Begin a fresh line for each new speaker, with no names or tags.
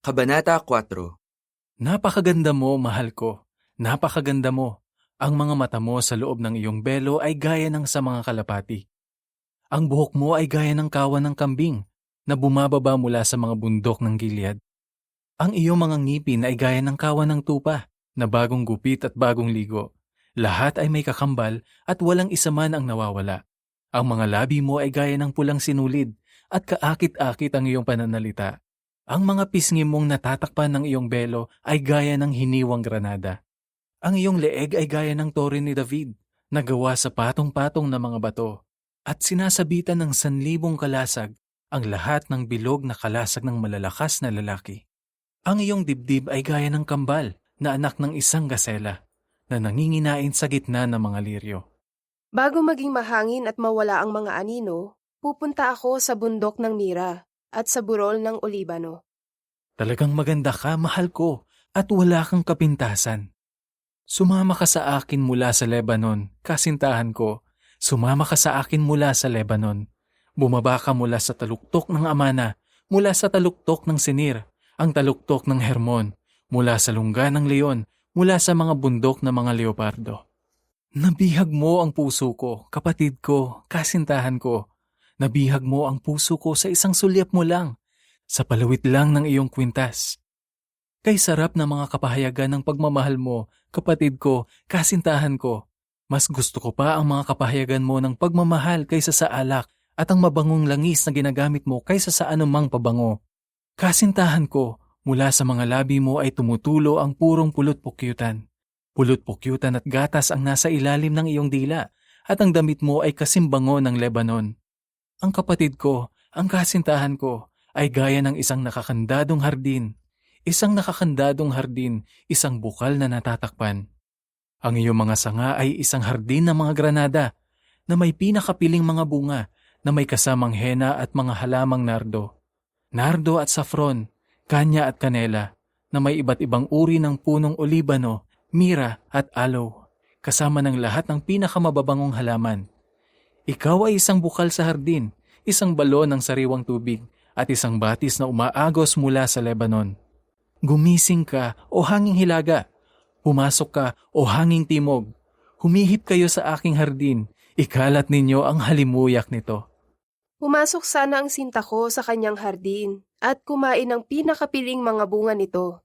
Kabanata 4
Napakaganda mo, mahal ko. Napakaganda mo. Ang mga mata mo sa loob ng iyong belo ay gaya ng sa mga kalapati. Ang buhok mo ay gaya ng kawan ng kambing na bumababa mula sa mga bundok ng Gilead. Ang iyong mga ngipin ay gaya ng kawan ng tupa na bagong gupit at bagong ligo. Lahat ay may kakambal at walang isa man ang nawawala. Ang mga labi mo ay gaya ng pulang sinulid at kaakit-akit ang iyong pananalita. Ang mga pisngi mong natatakpan ng iyong belo ay gaya ng hiniwang granada. Ang iyong leeg ay gaya ng tore ni David, na gawa sa patong-patong na mga bato, at sinasabitan ng sanlibong kalasag ang lahat ng bilog na kalasag ng malalakas na lalaki. Ang iyong dibdib ay gaya ng kambal na anak ng isang gasela, na nanginginain sa gitna ng mga liryo.
Bago maging mahangin at mawala ang mga anino, pupunta ako sa bundok ng Mira at sa burol ng Olibano.
Talagang maganda ka, mahal ko, at wala kang kapintasan. Sumama ka sa akin mula sa Lebanon, kasintahan ko. Sumama ka sa akin mula sa Lebanon. Bumaba ka mula sa taluktok ng Amana, mula sa taluktok ng Sinir, ang taluktok ng Hermon, mula sa lungga ng Leon, mula sa mga bundok ng mga leopardo. Nabihag mo ang puso ko, kapatid ko, kasintahan ko. Nabihag mo ang puso ko sa isang sulyap mo lang, sa palawit lang ng iyong kwintas. Kay sarap ng mga kapahayagan ng pagmamahal mo, kapatid ko, kasintahan ko. Mas gusto ko pa ang mga kapahayagan mo ng pagmamahal kaysa sa alak at ang mabangong langis na ginagamit mo kaysa sa anumang pabango. Kasintahan ko, mula sa mga labi mo ay tumutulo ang purong pulot-pukyutan. Pulot-pukyutan at gatas ang nasa ilalim ng iyong dila at ang damit mo ay kasimbango ng Lebanon. Ang kapatid ko, ang kasintahan ko, ay gaya ng isang nakakandadong hardin. Isang nakakandadong hardin, isang bukal na natatakpan. Ang iyong mga sanga ay isang hardin ng mga granada na may pinakapiling mga bunga na may kasamang hena at mga halamang nardo. Nardo at safron, kanya at kanela na may iba't ibang uri ng punong olibano, mira at aloe, kasama ng lahat ng pinakamababangong halaman. Ikaw ay isang bukal sa hardin, isang balon ng sariwang tubig, at isang batis na umaagos mula sa Lebanon. Gumising ka o hanging hilaga. Pumasok ka o hanging timog. Humihip kayo sa aking hardin. Ikalat ninyo ang halimuyak nito.
Pumasok sana ang sinta ko sa kanyang hardin at kumain ng pinakapiling mga bunga nito.